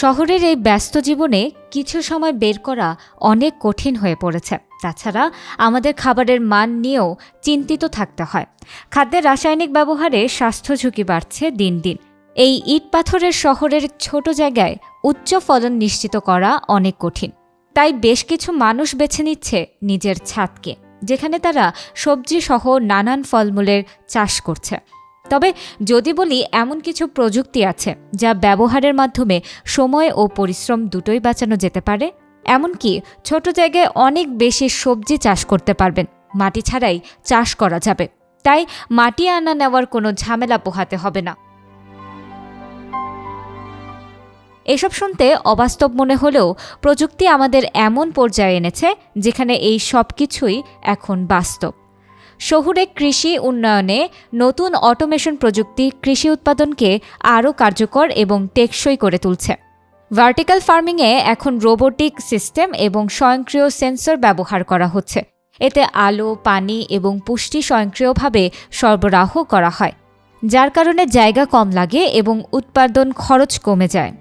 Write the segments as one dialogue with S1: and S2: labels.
S1: শহরের এই ব্যস্ত জীবনে কিছু সময় বের করা অনেক কঠিন হয়ে পড়েছে। তাছাড়া আমাদের খাবারের মান নিয়েও চিন্তিত থাকতে হয়। খাদ্যের রাসায়নিক ব্যবহারে স্বাস্থ্য ঝুঁকি বাড়ছে দিন দিন। এই ইট পাথরের শহরের ছোট জায়গায় উচ্চ ফলন নিশ্চিত করা অনেক কঠিন। তাই বেশ কিছু মানুষ বেছে নিচ্ছে নিজের ছাদকে, যেখানে তারা সবজি সহ নানান ফলমূলের চাষ করছে। তবে যদি বলি এমন কিছু প্রযুক্তি আছে যা ব্যবহারের মাধ্যমে সময় ও পরিশ্রম দুটোই বাঁচানো যেতে পারে, এমনকি ছোট জায়গায় অনেক বেশি সবজি চাষ করতে পারবেন, মাটি ছাড়াই চাষ করা যাবে। তাই মাটি আনা নেওয়ার কোনো ঝামেলা পোহাতে হবে না। এসব শুনতে অবাস্তব মনে হলেও প্রযুক্তি আমাদের এমন পর্যায়ে এনেছে যেখানে এই সব কিছুই এখন বাস্তব। শহুরে কৃষি উন্নয়নে নতুন অটোমেশন প্রযুক্তি কৃষি উৎপাদনকে আরও কার্যকর এবং টেকসই করে তুলছে। ভার্টিক্যাল ফার্মিংয়ে এখন রোবোটিক সিস্টেম এবং স্বয়ংক্রিয় সেন্সর ব্যবহার করা হচ্ছে। এতে আলো, পানি এবং পুষ্টি স্বয়ংক্রিয়ভাবে সরবরাহ করা হয়, যার কারণে জায়গা কম লাগে এবং উৎপাদন খরচ কমে যায়।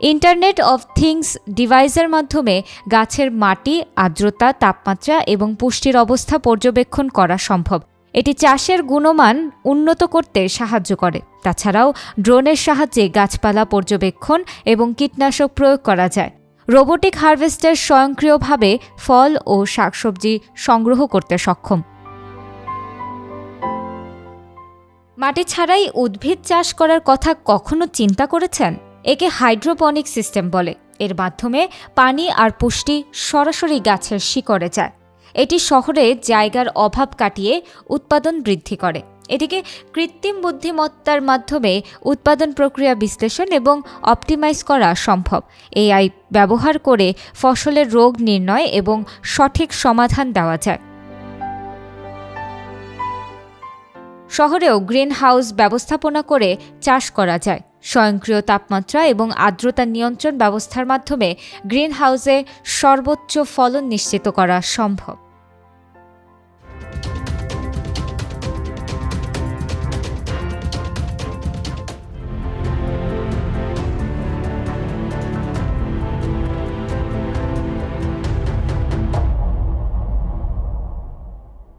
S1: ইন্টারনেট অফ থিংস ডিভাইসের মাধ্যমে গাছের মাটি, আর্দ্রতা, তাপমাত্রা এবং পুষ্টির অবস্থা পর্যবেক্ষণ করা সম্ভব। এটি চাষের গুণমান উন্নত করতে সাহায্য করে। তাছাড়াও ড্রোনের সাহায্যে গাছপালা পর্যবেক্ষণ এবং কীটনাশক প্রয়োগ করা যায়। রোবোটিক হারভেস্টার স্বয়ংক্রিয়ভাবে ফল ও শাকসবজি সংগ্রহ করতে সক্ষম। মাটি ছাড়াই উদ্ভিদ চাষ করার কথা কখনো চিন্তা করেছেন? একে হাইড্রোপনিক সিস্টেম বলে। এর মাধ্যমে পানি আর পুষ্টি সরাসরি গাছের শিকড়ে যায়। এটি শহরে জায়গার অভাব কাটিয়ে উৎপাদন বৃদ্ধি করে। এটিকে কৃত্রিম বুদ্ধিমত্তার মাধ্যমে উৎপাদন প্রক্রিয়া বিশ্লেষণ এবং অপটিমাইজ করা সম্ভব। এআই ব্যবহার করে ফসলের রোগ নির্ণয় এবং সঠিক সমাধান দেওয়া যায়। শহরেও গ্রিন হাউস ব্যবস্থাপনা করে চাষ করা যায়। স্বয়ংক্রিয় তাপমাত্রা এবং আর্দ্রতা নিয়ন্ত্রণ ব্যবস্থার মাধ্যমে গ্রিন হাউসে সর্বোচ্চ ফলন নিশ্চিত করা সম্ভব।